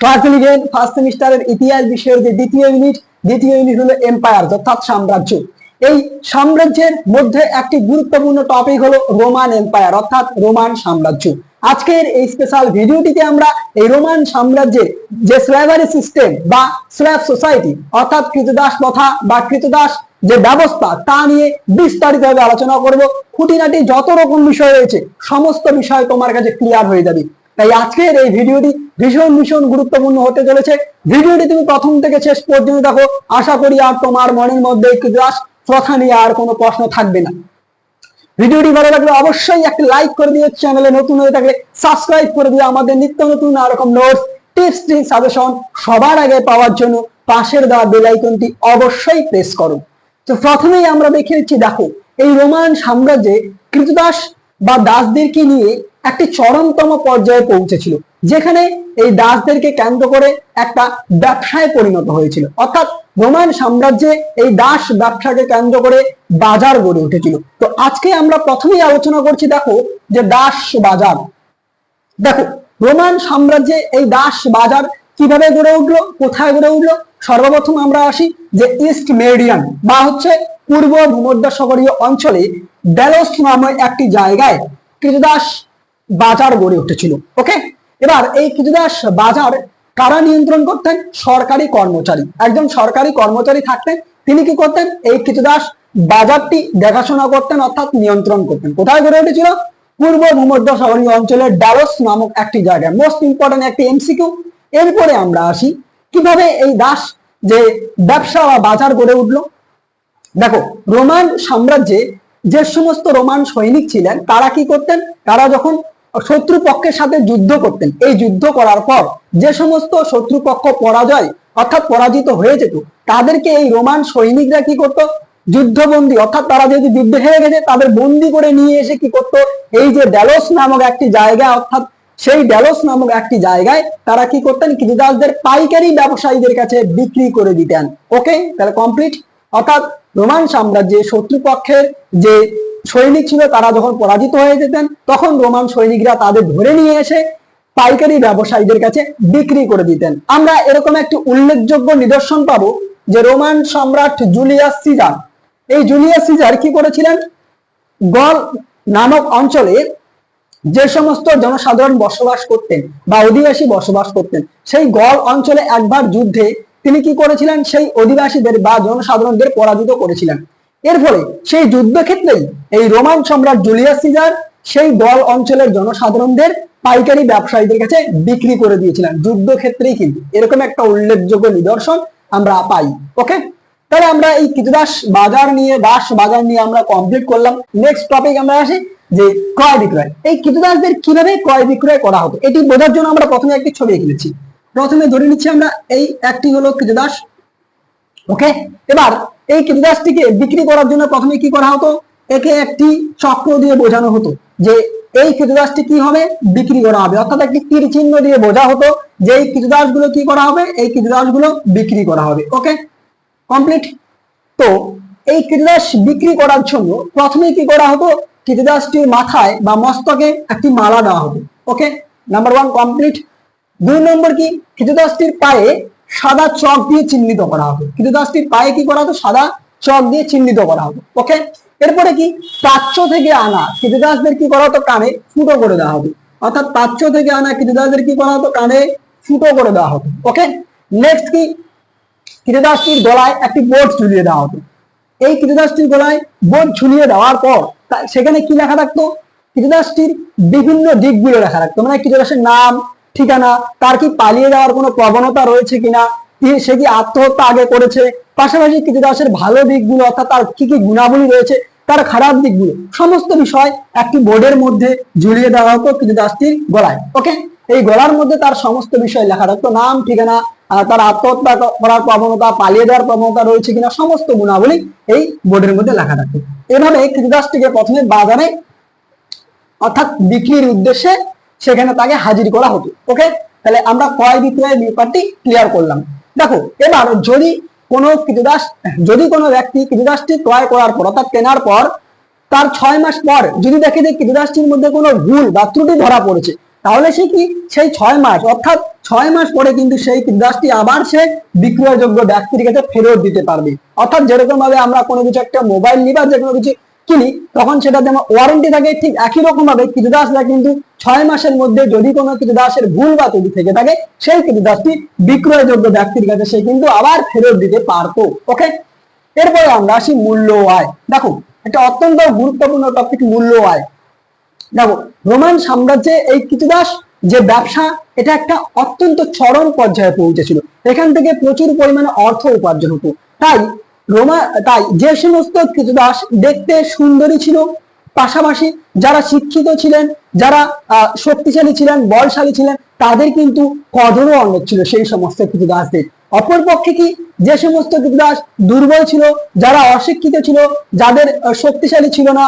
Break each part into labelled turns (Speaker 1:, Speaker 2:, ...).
Speaker 1: Class first সেমিস্টারের ইতিহাস বিষয়ের যে দ্বিতীয় ইউনিট দ্বিতীয় ইউনিট হলো এম্পায়ার অর্থাৎ সাম্রাজ্য। এই সাম্রাজ্যের মধ্যে একটি গুরুত্বপূর্ণ টপিক হলো রোমান এম্পায়ার অর্থাৎ রোমান সাম্রাজ্য। আজকের এই স্পেশাল ভিডিওটিতে আমরা এই রোমান সাম্রাজ্যের যে স্ল্যাভারি সিস্টেম বা স্ল্যাব সোসাইটি অর্থাৎ কৃতদাস প্রথা বা কৃতদাস যে ব্যবস্থা, তা নিয়ে বিস্তারিতভাবে আলোচনা করব। খুঁটিনাটি যত রকম বিষয় রয়েছে, সমস্ত বিষয় তোমার কাছে ক্লিয়ার হয়ে যাবে। তাই আজকের এই ভিডিওটি ভীষণ ভীষণ গুরুত্বপূর্ণ হতে চলেছে। ভিডিওটি তুমি প্রথম থেকে শেষ পর্যন্ত দেখো। আশা করি আর তোমার মনের মধ্যে কৃতদাস প্রথা নিয়ে আর কোনো প্রশ্ন থাকবে না। ভিডিওটি ভালো লাগলে অবশ্যই একটা লাইক করে দিও, চ্যানেলে নতুন হয়ে থাকলে সাবস্ক্রাইব করে দিও। আমাদের নিত্য নতুন আর রকম নোটস টিপস টিপ সাজেশন সবার আগে পাওয়ার জন্য পাশের দেওয়া বেল আইকনটি অবশ্যই প্রেস করো। তো প্রথমেই আমরা দেখে নিচ্ছি, দেখো, এই রোমান সাম্রাজ্যে কৃতদাস বা দাসদেরকে নিয়ে একটি চরমতম পর্যায়ে পৌঁছেছিল, যেখানে এই দাসদেরকে কেন্দ্র করে একটা ব্যবসায় পরিণত হয়েছিল। অর্থাৎ রোমান সাম্রাজ্যে এই দাস ব্যবসাকে কেন্দ্র করে বাজার গড়ে উঠেছিল। তো আজকে আমরা প্রথমেই আলোচনা করছি, দেখো, যে দাস বাজার। দেখো, রোমান সাম্রাজ্যে এই দাস বাজার কীভাবে গড়ে উঠল, কোথায় গড়ে উঠল? সর্বপ্রথম আমরা আসি যে ইস্ট মেরিডিয়ান বা হচ্ছে পূর্ব ভূমধ্যসাগরীয় অঞ্চলে ডেলোস নামে একটি জায়গায়। কৃতদাস বাজার গড়ে উঠেছিল ওকে এবার এই কৃতদাস বাজার কারা নিয়ন্ত্রণ করতেন? সরকারি কর্মচারী। একজন সরকারি কর্মচারী থাকতেন, তিনি কি করতেন? এই কৃতদাস বাজারটি দেখাশোনা করতেন, অর্থাৎ নিয়ন্ত্রণ করতেন। কোথায় গড়ে উঠেছিল? পূর্ব ভূমধ্য ভূমধ্যসাগরীয় অঞ্চলের ডালস নামক একটি জায়গায়। মোস্ট ইম্পর্টেন্ট একটি এমসিকিউ এরপরে আমরা আসি, কীভাবে এই দাস যে ব্যবসা বা বাজার গড়ে উঠল? দেখো, রোমান সাম্রাজ্যে যে সমস্ত রোমান সৈনিক ছিলেন, তারা কি করতেন? তারা যখন শত্রু পক্ষের সাথে যুদ্ধ করতেন। এই যুদ্ধ করার পর যে সমস্ত শত্রুপক্ষ পরাজয় অর্থাৎ পরাজিত হয়ে যেত, তাদেরকে এই রোমান সৈনিকরা কি করতো? যুদ্ধবন্দী, অর্থাৎ তারা যেহেতু যুদ্ধে হেরে গেছে, তাদের বন্দি করে নিয়ে এসে কি করতো? এই যে ড্যালোস নামক একটি জায়গা, অর্থাৎ সেই ড্যালোস নামক একটি জায়গায় তারা কি করতেন? কৃতদাসদের পাইকারি ব্যবসায়ীদের কাছে বিক্রি করে দিতেন। ওকে? তাহলে কমপ্লিট অর্থাৎ রোমান সাম্রাজ্যে শত্রুপক্ষের যে সৈনিক ছিল তারা যখন পরাজিত হয়ে যেতেন, তখন রোমান সৈনিকরা তাদের ধরে নিয়ে এসে পাইকারি ব্যবসায়ীদের কাছে বিক্রি করে দিতেন। আমরা এরকম একটি উল্লেখযোগ্য নিদর্শন পাবো যে রোমান সম্রাট জুলিয়াস সিজার। এই জুলিয়াস সিজার কি করেছিলেন? গল নামক অঞ্চলে যে সমস্ত জনসাধারণ বসবাস করতেন বা অধিবাসী বসবাস করতেন, সেই গড় অঞ্চলে একবার যুদ্ধে তিনি কি করেছিলেন? সেই অধিবাসীদের বা জনসাধারণদের পরাজিত করেছিলেন। এর ফলে সেই যুদ্ধক্ষেত্রেই এই রোমান সম্রাট জুলিয়াস সিজার সেই দল অঞ্চলের জনসাধারণদের পাইকারি ব্যবসায়ীদের কাছে বিক্রি করে দিয়েছিলেন। যুদ্ধক্ষেত্রেই কিন্তু। এরকম একটা উল্লেখযোগ্য নিদর্শন আমরা পাই। ওকে? তাহলে আমরা এই কৃতদাস বাজার নিয়ে, দাস বাজার নিয়ে আমরা কমপ্লিট করলাম। নেক্সট টপিক আমরা আসি যে ক্রয় বিক্রয়। এই কৃতদাসদের কীভাবে ক্রয় বিক্রয় করা হতো? এটি বোঝার জন্য আমরা প্রথমে একটি ছবি এঁকেছি। প্রথমে ধরে নিচ্ছি আমরা এই একটি হলো কৃতদাস। ওকে? এবার এই কৃতদাসটিকে বিক্রি করার জন্য প্রথমে কি করা হতো? একে একটি চক্র দিয়ে বোঝানো হতো যে এই কৃতদাসটি কি হবে? বিক্রি করা হবে। অর্থাৎ একটি তীর চিহ্ন দিয়ে বোঝা হতো যে এই কৃতদাসগুলো কি করা হবে? এই কৃতদাসগুলো বিক্রি করা হবে। ওকে? কমপ্লিট? তো এই কৃতদাস বিক্রি করার জন্য প্রথমে কি করা হতো? কৃতদাসটির মাথায় বা মস্তকে একটি মালা দেওয়া হতো। ওকে? Number one complete? দুই নম্বর কি? কৃতদাসটির পায়ে সাদা চক দিয়ে চিহ্নিত করা হতো কৃতদাসটির পায়ে কি করা হতো সাদা চক দিয়ে চিহ্নিত করা হতো ওকে এরপরে কি? প্রাচ্য থেকে আনা। কৃতদাসদের কি করা হতো? কানে ফুটো করে দেওয়া হতো অর্থাৎ প্রাচ্য থেকে আনা কৃতদাসদের কি করা হতো? কানে ফুটো করে দেওয়া হতো ওকে নেক্সট কি? কৃতদাসটির গলায় একটি বোর্ড ঝুলিয়ে দেওয়া হতো এই কৃতদাসটির গলায় বোর্ড ঝুলিয়ে দেওয়ার পর সেখানে কি লেখা থাকতো? কৃতদাসটির বিভিন্ন দিকগুলো লেখা থাকতো। মানে কৃতদাসের নাম ঠিকানা, তার কি পালিয়ে যাওয়ার কোনো প্রবণতা রয়েছে কিনা সে কি আত্মহত্যা আগে করেছে? পাশাপাশি কৃতদাসের ভালো দিকগুলো, অর্থাৎ তার কি কি গুণাবলী রয়েছে, তার খারাপ দিকগুলো, সমস্ত বিষয় একটি বোর্ডের মধ্যে ঝুলিয়ে দেওয়া হতো কৃতদাসটির গলায় ওকে এই গলার মধ্যে তার সমস্ত বিষয় লেখা থাকতো, নাম, ঠিকানা তার আত্মহত্যা করার প্রবণতা, পালিয়ে দেওয়ার প্রবণতা রয়েছে কিনা, সমস্ত গুণাবলী এই বোর্ডের মধ্যে লেখা থাকতো। এভাবে কৃতদাসটিকে প্রথমে বাজারে, অর্থাৎ বিক্রির উদ্দেশ্যে সেখানে তাকে হাজির করা হতো ওকে তাহলে আমরা ক্রয় বিক্রয়ের ব্যাপারটি ক্লিয়ার করলাম। দেখো, এবার যদি কোনো কৃতদাস, যদি কোনো ব্যক্তি কৃতদাসটি ক্রয় করার পর, অর্থাৎ কেনার পর, তার ছয় মাস পর যদি দেখে যে কৃতদাসটির মধ্যে কোনো ভুল বা ত্রুটি ধরা পড়েছে, তাহলে সে কি? সেই ছয় মাস, অর্থাৎ ছয় মাস পরে কিন্তু সেই কৃতদাসটি আবার সে বিক্রয়যোগ্য ব্যক্তির কাছে ফেরত দিতে পারবে। অর্থাৎ যেরকম ভাবে আমরা কোনো কিছু একটা মোবাইল বা যে কোনো কিছু কিনি তখন সেটা যেমন ওয়ারেন্টি থাকে, ঠিক একই রকম ভাবে কৃতদাসরা কিন্তু ছয় মাসের মধ্যে যদি কোনো কৃতদাসের ভুল বা ত্রুটি থেকে থাকে, সেই কৃতদাসটি বিক্রয়যোগ্য ব্যক্তির কাছে সে কিন্তু আবার ফেরত দিতে পারতো ওকে এরপরে আমরা আসি মূল্য আয়। দেখো, একটা অত্যন্ত গুরুত্বপূর্ণ টপিক মূল্য আয়। দেখো রোমান সাম্রাজ্যে এই কৃতদাস যে ব্যবসা, এটা একটা অত্যন্ত চরম পর্যায়ে পৌঁছেছিল। এখান থেকে প্রচুর পরিমাণে অর্থ উপার্জন হতো। তাই রোমা, তাই যে সমস্ত কৃতদাস দেখতে সুন্দরী ছিল। পাশাপাশি যারা শিক্ষিত ছিলেন, যারা শক্তিশালী ছিলেন, বলশালী ছিলেন, তাদের কিন্তু কদরও অনেক ছিল সেই সমস্ত কৃতদাসদের। অপরপক্ষে কি যে সমস্ত কৃতদাস দুর্বল ছিল, যারা অশিক্ষিত ছিল, যাদের শক্তিশালী ছিল না,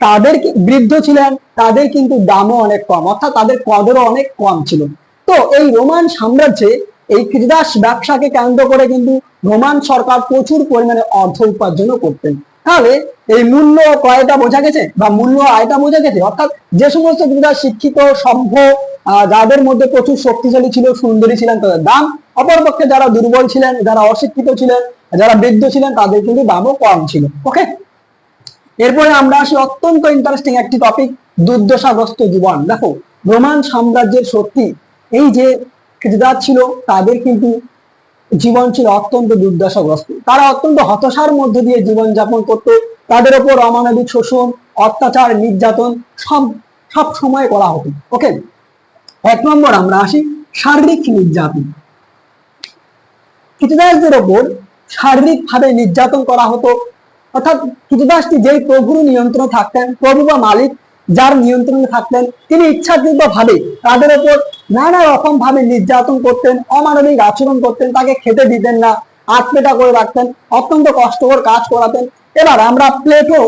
Speaker 1: তাদের বৃদ্ধ ছিলেন, তাদের কিন্তু দামও অনেক কম, অর্থাৎ তাদের কদরও অনেক কম ছিল। তো এই রোমান সাম্রাজ্যে এই কৃতদাস ব্যবসাকে কেন্দ্র করে কিন্তু রোমান সরকার প্রচুর পরিমাণে অর্থ উপার্জনও করতেন। তাহলে এই মূল্য ক্রয়টা বোঝা গেছে বা মূল্য আয়টা বোঝা গেছে? অর্থাৎ যে সমস্ত কৃতদাস শিক্ষিত, সভ্য যাদের মধ্যে প্রচুর শক্তিশালী ছিল, সুন্দরী ছিলেন, তাদের দাম, অপরপক্ষে যারা দুর্বল ছিলেন, যারা অশিক্ষিত ছিলেন, যারা বৃদ্ধ ছিলেন, তাদের কিন্তু দামও কম ছিল। ওকে এরপরে আমরা আসি অত্যন্ত ইন্টারেস্টিং একটি টপিক দুর্দশাগ্রস্ত জীবন। দেখো, রোমান সাম্রাজ্যের সত্যি এই যে কৃতদাস ছিল, তাদের কিন্তু জীবন ছিল অত্যন্ত দুর্দশাগ্রস্ত। তারা অত্যন্ত হতাশার মধ্য দিয়ে জীবন যাপন করতো। তাদের উপর অমানবিক শোষণ, অত্যাচার, নির্যাতন সব সব সময় করা হতো। ওকে এক নম্বর আমরা আসি, শারীরিক নির্যাতন। কৃতদাসদের ওপর শারীরিক ভাবে নির্যাতন করা হতো। অর্থাৎ কৃতদাসটি যেই প্রভুর নিয়ন্ত্রণে থাকতেন, প্রভু বা মালিক যার নিয়ন্ত্রণে থাকতেন, তিনি ইচ্ছাকৃত ভাবে তাদের ওপর নানা রকম ভাবে নির্যাতন করতেন, অমানবিক আচরণ করতেন, তাকে খেতে দিতেন না আটপেটা করে রাখতেন, অত্যন্ত কষ্টকর কাজ করাতেন। এবার আমরা প্লেটো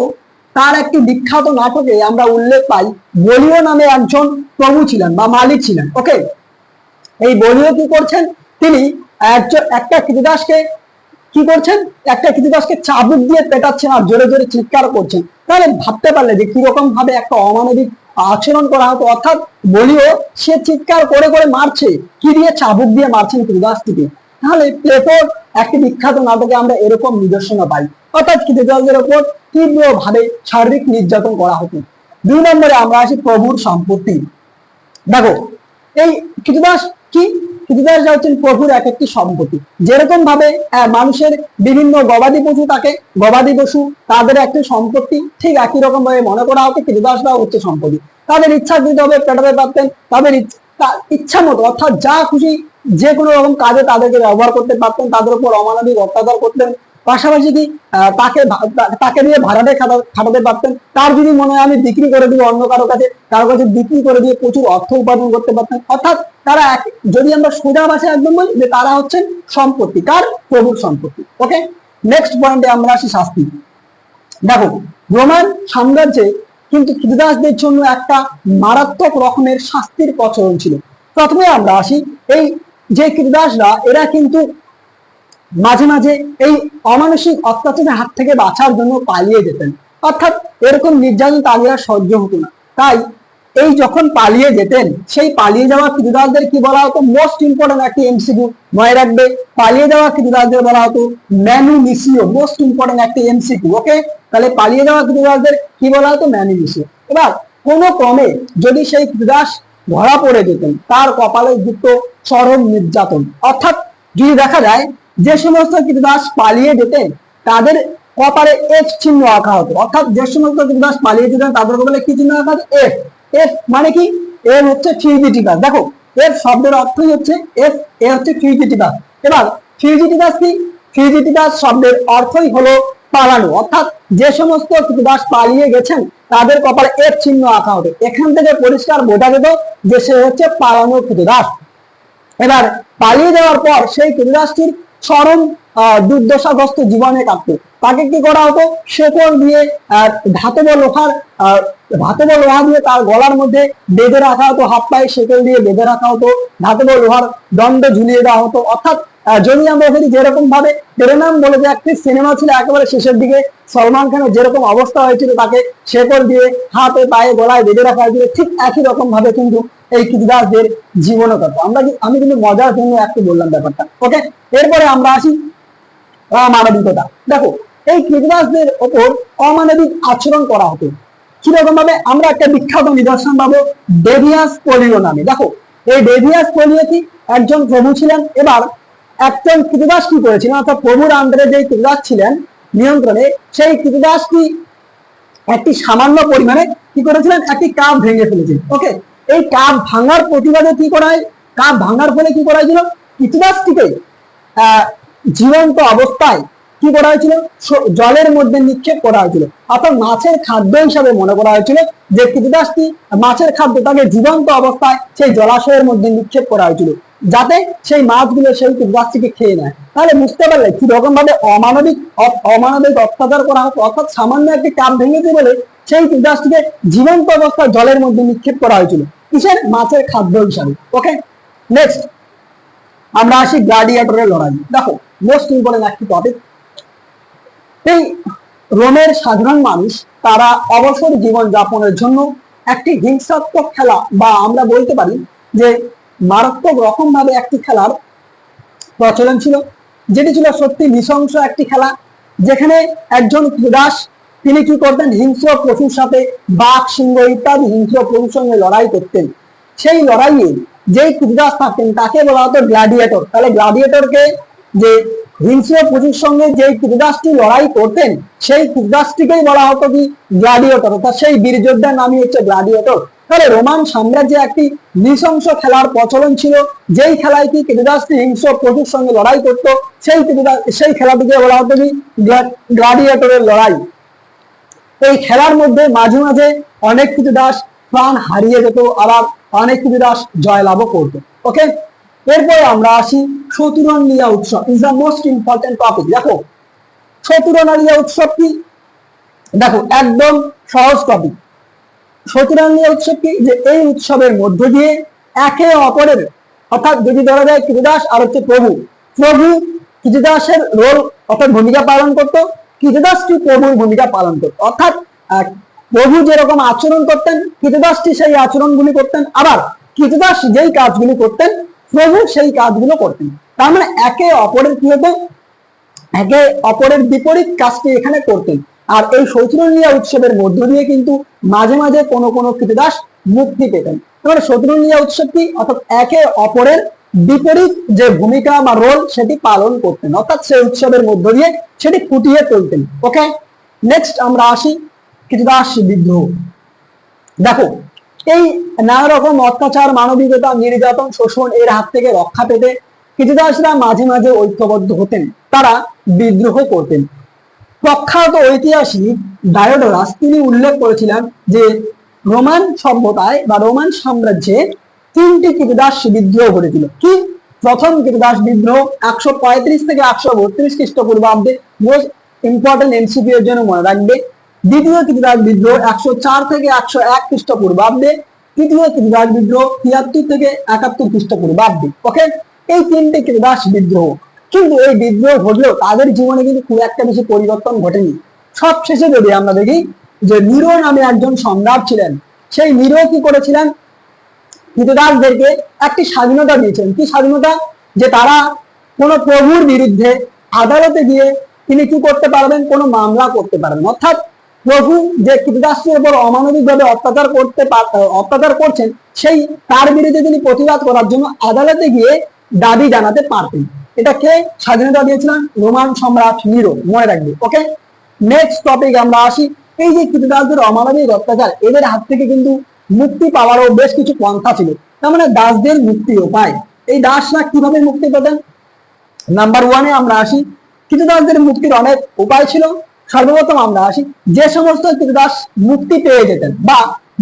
Speaker 1: তার একটি বিখ্যাত নাটকে আমরা উল্লেখ পাই, বলিও নামে একজন প্রভু ছিলেন বা মালিক ছিলেন ওকে এই বলিও কি করছেন? তিনি একজন, একটা কৃতদাসকে কি করছেন? একটা কৃতদাসকে চাবুক দিয়ে পেটাচ্ছেন আর জোরে জোরে চিৎকার করছেন। তাহলে ভাবতে পারলে যে কীরকম ভাবে একটা অমানবিক আচরণ করা হতো। অর্থাৎ বলিও, সে চিৎকার করে করে মারছে, কি দিয়ে? চাবুক দিয়ে মারছেন কৃতদাসটিকে তাহলে প্লেটোর একটি বিখ্যাত নাটকে আমরা এরকম নিদর্শন পাই। অর্থাৎ কৃতদাসদের ওপর তীব্র ভাবে শারীরিক নির্যাতন করা হতো। দুই নম্বরে আমরা আসি প্রভুর সম্পত্তি। দেখো, এই কৃতদাস কি? কৃতদাসরা হচ্ছেন প্রভুর এক একটি সম্পত্তি। যেরকম ভাবে মানুষের বিভিন্ন গবাদি পশু থাকে, গবাদি পশু তাদের একটি সম্পত্তি, ঠিক একই রকম ভাবে মনে করা হতো কৃতদাসরা হচ্ছে সম্পত্তি। তাদের ইচ্ছা হবে পেটাতে পারতেন তাদের ইচ্ছা মতো, অর্থাৎ যা খুশি যে কোনো রকম কাজে তাদেরকে ব্যবহার করতে পারতেন, তাদের উপর অমানবিক অত্যাচার করতেন পাশাপাশি আহ, তাকে তাকে দিয়ে ভাড়াটে খাটা- খাটাতে পারতেন তার যদি মনে হয় আমি বিক্রি করে দিব অন্য কারও কাছে কারও কাছে বিক্রি করে দিয়ে প্রচুর অর্থ উপার্জন করতে পারতেন অর্থাৎ তারা এক- যদি আমরা সোজা ভাষায় একদম বলি যে তারা হচ্ছেন সম্পত্তি কার? প্রভুর সম্পত্তি ওকে নেক্সট পয়েন্টে আমরা আসি শাস্তি। দেখো রোমান সাম্রাজ্যে কিন্তু কৃতদাসদের জন্য একটা মারাত্মক রকমের শাস্তির প্রচলন ছিল। প্রথমে আমরা আসি এই যে কৃতদাসরা এরা কিন্তু মাঝে মাঝে এই অমানসিক অত্যাচারের হাত থেকে বাঁচার জন্য পালিয়ে যেতেন। অর্থাৎ এরকম নির্যাতন তাদের সহ্য হতো না। তাই এই যখন পালিয়ে যেতেন, সেই পালিয়ে যাওয়া কৃতদাসদের কি বলা হতো? মোস্ট ইম্পর্টেন্ট একটি এমসিকিউ মনে রাখবে, পালিয়ে যাওয়া কৃতদাসদের বলা হতো ম্যানুমিসিও মোস্ট ইম্পর্টেন্ট একটি এমসিকিউ ওকে তাহলে পালিয়ে যাওয়া কৃতদাসদের কি বলা হতো? ম্যানুমিসিও এবার কোনো ক্রমে যদি সেই ক্রীড়াস ধরা পড়ে যেতেন, তার কপালে যুক্ত চরম নির্যাতন। অর্থাৎ যদি দেখা যায় যে সমস্ত কৃতদাস পালিয়ে যেতেন, তাদের কপারে এফ চিহ্ন আঁকা হতো। অর্থাৎ যে সমস্ত কৃতদাস পালিয়ে যেতেন, তাদের কপালে কি চিহ্ন আঁকা হতো? এফ এফ মানে কি? এর হচ্ছে ফিউজিটিভাস দেখো এর শব্দের অর্থই হচ্ছে এফ এ হচ্ছে ফিউজিটিভাস এবার ফিউজিটিভাস কি? ফিউজিটিভাস শব্দের অর্থই হলো পালানো। অর্থাৎ যে সমস্ত কৃতদাস পালিয়ে গেছেন, তাদের কপালে এফ চিহ্ন আঁকা হতো। এখান থেকে পরিষ্কার বোঝা যেত যে সে হচ্ছে পালানো কৃতদাস এবার, পালিয়ে যাওয়ার পর সেই কৃতদাসটির চরম দুর্দশাগ্রস্ত জীবনে কাটতো। তাকে কি করা হতো? শেকড় দিয়ে ধাতব লোহার ধাতব লোহা দিয়ে তার গলার মধ্যে বেঁধে রাখা হতো, হাত পায়ে শেকল দিয়ে বেঁধে রাখা হতো, ধাতব লোহার দণ্ড ঝুলিয়ে দেওয়া হতো। অর্থাৎ যদি আমরা ওখানে যেরকম ভাবে প্রেরণাম বলে যে একটি সিনেমা ছিল একেবারে শেষের দিকে, সলমান খানের যেরকম অবস্থা হয়েছিল তাকে শেকড় দিয়ে হাতে, পায়ে, গলায় বেঁধে রাখা হয়েছিল, ঠিক একই রকম ভাবে কিন্তু এই কৃতিদাসদের জীবনও কথা। আমরা আমি কিন্তু মজার জন্য একটু বললাম ব্যাপারটা। ওকে? এরপরে আমরা আসি অমানবিকতা দেখো, এই কৃতদাসদের ওপর অমানবিক আচরণ করা হতো। কীরকম ভাবে আমরা একটা বিখ্যাত নিদর্শন পাবো, ডেভিয়াস পোলিও নামে। দেখো, এই ডেভিয়াস পোলিও কি? একজন প্রভু ছিলেন। এবার একজন কৃতদাস কি করেছিলেন, অর্থাৎ প্রভুর আন্ডারে যে কৃতদাস ছিলেন নিয়ন্ত্রণে, সেই কৃতদাস কি একটি সামান্য পরিমাণে কি করেছিলেন? একটি কাপ ভেঙে ফেলেছিলেন। ওকে এই কাপ ভাঙার প্রতিবাদে কি করা হয়? কাপ ভাঙার ফলে কি করা হয়েছিল? কৃতদাসটিকে জীবন্ত অবস্থায় কি করা হয়েছিল? জলের মধ্যে নিক্ষেপ করা হয়েছিল। অর্থাৎ মাছের খাদ্য হিসাবে মনে করা হয়েছিল যে কৃতদাসটি মাছের খাদ্য তাকে জীবন্ত অবস্থায় সেই জলাশয়ের মধ্যে নিক্ষেপ করা হয়েছিল। যাতে সেই মাছগুলো সেই কৃতদাসটিকে খেয়ে নেয়। তাহলে বুঝতে পারলে কি রকম ভাবে অমানবিক অমানবিক অত্যাচার করা হতো অর্থাৎ সামান্য একটি কাপ ভেঙেছে বলে সেই কৃতদাসটিকে জীবন্ত অবস্থায় জলের মধ্যে নিক্ষেপ করা হয়েছিল। কিসের? মাছের খাদ্য হিসাবে। ওকে নেক্সট আমরা আসি গ্লাডিয়েটরের লড়াই। দেখো মোস্ট ইম্পর্টেন্ট একটি টপিক এই রোমের সাধারণ মানুষ, তারা অবসর জীবন যাপনের জন্য একটি হিংসাত্মক খেলা বা আমরা বলতে পারি যে মারাত্মক রকম ভাবে একটি খেলার প্রচলন ছিল। যেটি ছিল সত্যি নৃশংস একটি খেলা, যেখানে একজন ক্রীড়াস, তিনি কি করতেন? হিংস্র পশুর সাথে বাঘ, সিংহ ইত্যাদি হিংস্র পশুর সঙ্গে লড়াই করতেন। সেই লড়াইয়ে যেই ক্রীড়াস থাকতেন, তাকে বলা হতো গ্ল্যাডিয়েটর তাহলে গ্ল্যাডিয়েটরকে যে হিংস্র পশুর সঙ্গে যে ক্রীড়াসটি লড়াই করতেন, সেই ক্রীড়াসটিকেই বলা হতো কি গ্ল্যাডিয়েটর অর্থাৎ সেই বীর যোদ্ধার নামই হচ্ছে গ্ল্যাডিয়েটর তাহলে রোমান সাম্রাজ্যে একটি নৃশংস খেলার প্রচলন ছিল। যেই খেলায় কি ক্রীড়াসটি হিংস্র পশুর সঙ্গে লড়াই করত, সেই সেই খেলাটিকে বলা হতো কি গ্ল্যাডিয়েটরের লড়াই। এই খেলার মধ্যে মাঝে মাঝে অনেক কিছু দাস প্রাণ হারিয়ে যেত, আবার অনেক কিছু দাস জয়লাভও করতো। ওকে এরপরে আমরা আসি চতুরঙ্গিয়া উৎসব is the most important topic দেখো চতুরঙ্গিয়া উৎসব কি? দেখো, একদম সহজ টপিক চতুরঙ্গিয়া উৎসব কি যে এই উৎসবের মধ্য দিয়ে একে অপরের, অর্থাৎ যদি ধরা যায় কৃতদাস আর হচ্ছে প্রভু। প্রভু কৃতদাসের রোল অর্থাৎ ভূমিকা পালন করতো কৃতদাসটি প্রভুর ভূমিকা পালন করতো? অর্থাৎ প্রভু যেরকম আচরণ করতেন, কৃতদাসটি সেই আচরণগুলি করতেন। আবার কৃতদাস যেই কাজগুলি করতেন, প্রভু সেই কাজগুলো করতেন। তার মানে একে অপরের কি হতো? একে অপরের বিপরীত কাজটি এখানে করতেন। আর এই শত্রুনিয়া উৎসবের মধ্য দিয়ে কিন্তু মাঝে মাঝে কোনো কোনো কৃতদাস মুক্তি পেতেন। মানে শত্রুনিয়া উৎসবটি অর্থাৎ একে অপরের বিপরীত যে ভূমিকা বা রোল সেটি পালন করতেন। অর্থাৎ সেই উৎসবের মধ্য দিয়ে সেটি ফুটিয়ে তুলতেন। ওকে নেক্সট আমরা আসি কৃতদাস বিদ্রোহ। দেখো, এই নানা রকম অত্যাচার, মানবিকতা, নির্যাতন, শোষণ এর হাত থেকে রক্ষা পেতে কৃতদাসরা মাঝে মাঝে ঐক্যবদ্ধ হতেন। তারা বিদ্রোহ করতেন। প্রখ্যাত ঐতিহাসিক ডায়োডোরাস তিনি উল্লেখ করেছিলেন যে রোমান সভ্যতায় বা রোমান সাম্রাজ্যে তিনটি কৃতদাস বিদ্রোহ ঘটেছিল। কি? প্রথম কৃতদাস বিদ্রোহ একশো পঁয়ত্রিশ থেকে একশো বত্রিশ খ্রিস্টপূর্বাব্দে মোস্ট ইম্পর্টেন্ট এনসিপি এর জন্য মনে রাখবে। দ্বিতীয় কৃতদাস বিদ্রোহ একশো চার থেকে একশো এক খ্রিস্টপূর্বাব্দে, তৃতীয় কৃতদাস বিদ্রোহ তিয়াত্তর থেকে একাত্তর খ্রিস্টপূর্বাব্দে। ওকে এই তিনটে কৃতদাস বিদ্রোহ কিন্তু এই বিদ্রোহ ঘটলেও তাদের জীবনে কিন্তু খুব একটা বেশি পরিবর্তন ঘটেনি। সব শেষে যদি আমরা দেখি যে নিরো নামে একজন সম্রাট ছিলেন, সেই নিরো কি করেছিলেন? কৃতদাসদেরকে একটি স্বাধীনতা দিয়েছেন। কি স্বাধীনতা? যে তারা কোনো প্রভুর বিরুদ্ধে আদালতে গিয়ে তিনি কি করতে পারবেন? কোনো মামলা করতে পারবেন। অর্থাৎ প্রভু যে কৃতদাসের উপর অমানবিকভাবে অত্যাচার করতে অত্যাচার করছেন, সেই তার বিরুদ্ধে তিনি প্রতিবাদ করার জন্য আদালতে গিয়ে দাবি জানাতে পারতেন। এটা কে স্বাধীনতা দিয়েছিলেন রোমান সম্রাট নিরো, মনে রাখবে ওকে নেক্সট টপিক আমরা আসি, এই যে কৃতদাসদের অমানবিক অত্যাচার, এদের হাত থেকে কিন্তু মুক্তি পাওয়ারও বেশ কিছু পন্থা ছিল, তার মানে দাসদের মুক্তি উপায় এই দাসরা কীভাবে মুক্তি পেতেন? নাম্বার ওয়ানে আমরা আসি কৃতদাসদের মুক্তির অনেক উপায় ছিল, সর্বপ্রথম আমরা আসি, যে সমস্ত কৃতদাস মুক্তি পেয়ে যেতেন বা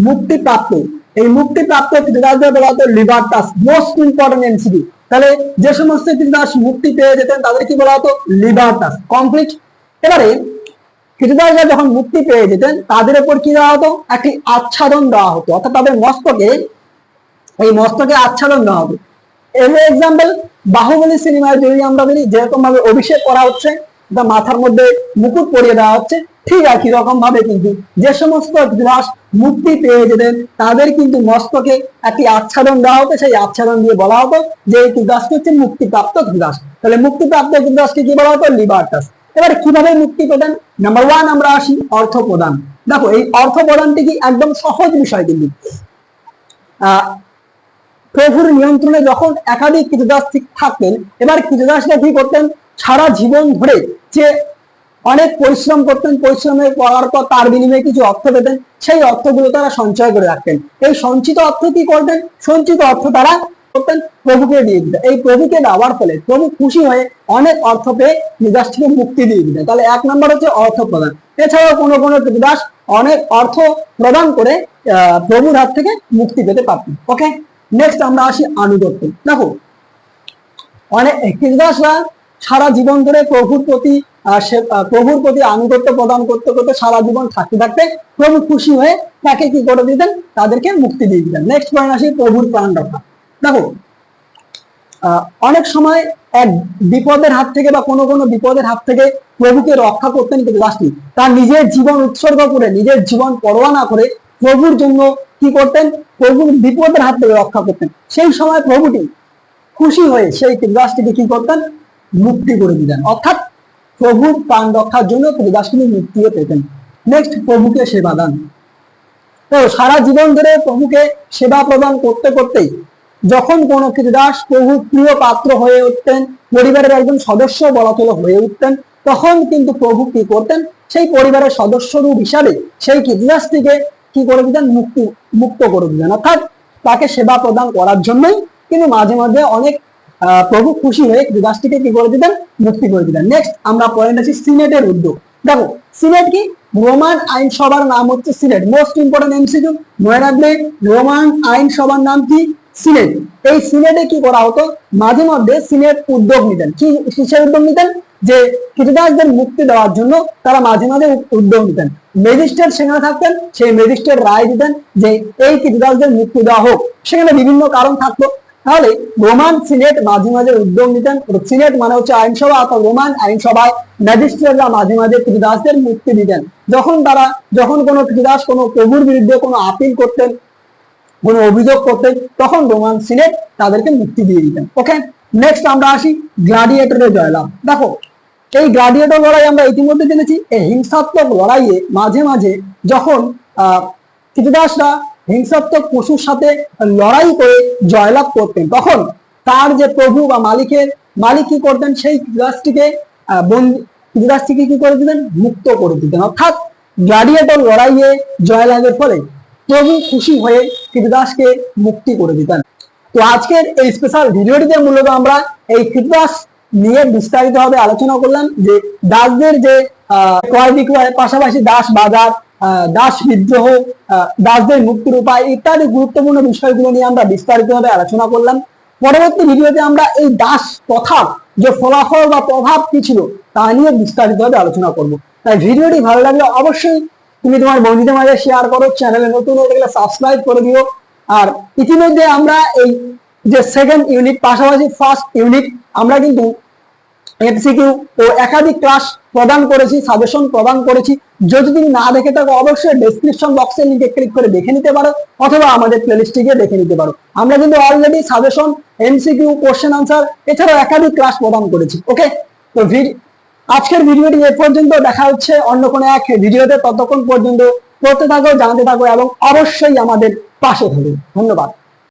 Speaker 1: মুক্তি প্রাপ্ত এই মুক্তি প্রাপ্ত কৃতদাসদের হতো লিবার্টাস মোস্ট ইম্পর্টেন্ট এনসিডি তাহলে যে সমস্ত কৃতদাস মুক্তি পেয়ে যেতেন তাদের কি বলা হতো লিবার্টাস কমপ্লিট এবারে কৃতদাসরা যখন মুক্তি পেয়ে যেতেন, তাদের উপর কি দেওয়া হতো? একটি আচ্ছাদন দেওয়া হতো। অর্থাৎ তাদের মস্তকে, এই মস্তকে আচ্ছাদন দেওয়া হতো। এজ এক্সাম্পল বাহুবলী সিনেমায় যদি আমরা বলি যেরকম ভাবে অভিষেক করা হচ্ছে মাথার মধ্যে মুকুট পরিয়ে দেওয়া হচ্ছে ঠিক একই রকম ভাবে কিন্তু যে সমস্ত গ্রাস মুক্তি পেয়ে যেতেন তাদের কিন্তু মস্তকে একটি আচ্ছাদন দেওয়া হতো সেই আচ্ছাদন দিয়ে বলা হতো যে এই গ্রাসটি হচ্ছে মুক্তিপ্রাপ্ত গ্রাস। তাহলে মুক্তিপ্রাপ্ত গ্রাসকে কি বলা হতো? লিবার্টাস এবার কীভাবে মুক্তি পেতেন নাম্বার ওয়ান আমরা আসি অর্থ প্রদান। দেখো, এই অর্থ প্রদানটি কি একদম সহজ বিষয় কিন্তু। প্রভুর নিয়ন্ত্রণে যখন একাধিক কৃতদাস থাকতেন, এবার কৃতদাসরা কি করতেন? সারা জীবন ধরে যে অনেক পরিশ্রম করতেন পরিশ্রমের করার পর তার বিনিময়ে কিছু অর্থ পেতেন, সেই অর্থগুলো তারা সঞ্চয় করে রাখতেন। এই সঞ্চিত অর্থ কি করতেন? সঞ্চিত অর্থ তারা করতেন, প্রভুকে দিয়ে দিতেন। এই প্রভুকে দেওয়ার ফলে প্রভু খুশি হয়ে অনেক অর্থ পেয়ে কৃতদাস থেকে মুক্তি দিয়ে দিতেন। তাহলে এক নম্বর হচ্ছে অর্থ প্রদান। এছাড়াও কোনো কোনো কৃতদাস অনেক অর্থ প্রদান করে প্রভুর হাত থেকে মুক্তি পেতে পারতেন। ওকে নেক্সট আমরা আসি আনুগত্য। দেখো, অনেক কৃতদাসরা সারা জীবন ধরে প্রভুর প্রতি প্রভুর প্রতি আনুগত্য প্রদান করতে করতে সারা জীবন থাকতে থাকতে প্রভু খুশি হয়ে তাকে কি করে দিতেন? তাদেরকে মুক্তি দিয়ে দিতেন। নেক্সট পয়েন্ট আসি, প্রভুর প্রাণ রক্ষা। দেখো অনেক সময় এক বিপদের হাত থেকে বা কোনো কোনো বিপদের হাত থেকে প্রভুকে রক্ষা করতেন কিন্তু দাসটি তার নিজের জীবন উৎসর্গ করে, নিজের জীবন পরোয়া না করে প্রভুর জন্য কি করতেন? প্রভুর বিপদের হাত থেকে রক্ষা করতেন। সেই সময় প্রভুটি খুশি হয়ে সেই কৃতদাসটিকে কি করতেন? মুক্তি করে দিতেন। অর্থাৎ প্রভুর প্রাণ রক্ষার জন্য কৃতদাসটিকে মুক্তিও পেতেন। নেক্সট প্রভুকে সেবা দান। তো সারা জীবন ধরে প্রভুকে সেবা প্রদান করতে করতেই যখন কোন কৃতদাস প্রভু প্রিয় পাত্র হয়ে উঠতেন, পরিবারের একজন সদস্য বলা চলো হয়ে উঠতেন, তখন কিন্তু প্রভু কি করতেন? সেই পরিবারের সদস্য রূপ হিসাবে সেই কৃতদাসটিকে কি করে দিতেন? মুক্তি, মুক্ত করে দিতেন। অর্থাৎ তাকে সেবা প্রদান করার জন্যই কিন্তু মাঝে মাঝে অনেক প্রভু খুশি হয়ে কৃতদাসটিকে কি করে দিতেন মুক্তি করে দিতেন নেক্সট আমরা পয়েন্ট আছি সিনেটের উদ্যোগ। দেখো, সিনেট কি? রোমান আইনসভার নাম হচ্ছে সিনেট। মোস্ট ইম্পর্টেন্ট এমসিকিউ মনে রাখবে, রোমান আইনসভার নাম কি? সিনেট। এই সিনেটে কি করা হতো? মাঝে মধ্যে সিনেট উদ্যোগ নিতেন। কি, কিসের উদ্যোগ নিতেন? যে কৃতদাসদের মুক্তি দেওয়ার জন্য তারা মাঝে মাঝে উদ্যোগ নিতেন। ম্যাজিস্ট্রেট সেখানে থাকতেন, সেই ম্যাজিস্ট্রেট রায় দিতেন যে এই কৃতদাসদের মুক্তি দেওয়া হোক। সেখানে বিভিন্ন কারণ থাকতো। তাহলে রোমান সিনেট মাঝে মাঝে উদ্যোগ নিতেন। সিনেট মানে হচ্ছে আইনসভা অর্থাৎ রোমান আইনসভায় ম্যাজিস্ট্রেটরা মাঝে মাঝে কৃতদাসদের মুক্তি দিতেন। যখন তারা, যখন কোনো কৃতদাস কোনো প্রভুর বিরুদ্ধে কোনো আপিল করতেন, কোনো অভিযোগ করতেন, তখন রোমান সিনেট তাদেরকে মুক্তি দিয়ে দিতেন। ওকে নেক্সট আমরা আসি গ্লাডিয়েটরের জয়লাভ। দেখো, এই গ্লাডিয়েটর লড়াই আমরা ইতিমধ্যে জেনেছি, এই হিংসাত্মক লড়াইয়ে মাঝে মাঝে যখন, আহ কৃতদাসরা হিংসাত্মক পশুর সাথে লড়াই করে জয়লাভ করতেন। তখন তার যে প্রভু বা মালিকের মালিক কি করতেন, সেই বন্দি কৃতদাসটিকে কি করে দিতেন? মুক্ত করে দিতেন। অর্থাৎ গ্লাডিয়েটর লড়াইয়ে জয়লাভের ফলে প্রভু খুশি হয়ে কৃতদাসকে মুক্তি করে দিতেন। তো আজকের এই স্পেশাল ভিডিওটিতে মূলত আমরা এই কৃতদাস নিয়ে বিস্তারিত ভাবে আলোচনা করলাম যে দাসদের যে ক্রয় বিক্রয় পাশাপাশি দাস বাজার দাস বিদ্রোহ দাসদের মুক্তির উপায় ইত্যাদি গুরুত্বপূর্ণ বিষয়গুলো নিয়ে আমরা বিস্তারিত ভাবে আলোচনা করলাম। পরবর্তী ভিডিওতে আমরা এই দাস কথার যে ফলাফল বা প্রভাব কি ছিল তা নিয়ে বিস্তারিত ভাবে আলোচনা করব। তাই ভিডিওটি ভালো লাগলে অবশ্যই তুমি তোমার বন্ধুদের মাঝে শেয়ার করো চ্যানেলে নতুন হয়ে গেলে সাবস্ক্রাইব করে দিও। আর ইতিমধ্যে আমরা এই যে সেকেন্ড ইউনিট পাশাপাশি ফার্স্ট ইউনিট আমরা কিন্তু এমসিকিউ ও একাধিক ক্লাস প্রদান করেছি সাজেশন প্রদান করেছি। যদি তুমি না দেখে থাকো, অবশ্যই ডেসক্রিপশন বক্সের লিঙ্কে ক্লিক করে দেখে নিতে পারো, অথবা আমাদের প্লেলিস্টে গিয়ে দেখে নিতে পারো। আমরা কিন্তু already suggestion MCQ question answer এছাড়াও একাধিক ক্লাস প্রদান করেছি ওকে তো আজকের ভিডিওটি এ পর্যন্ত, দেখা হচ্ছে অন্য কোনো এক ভিডিওতে ততক্ষণ পর্যন্ত পড়তে থাকো, জানতে থাকো, এবং অবশ্যই আমাদের পাশে থাকো। ধন্যবাদ।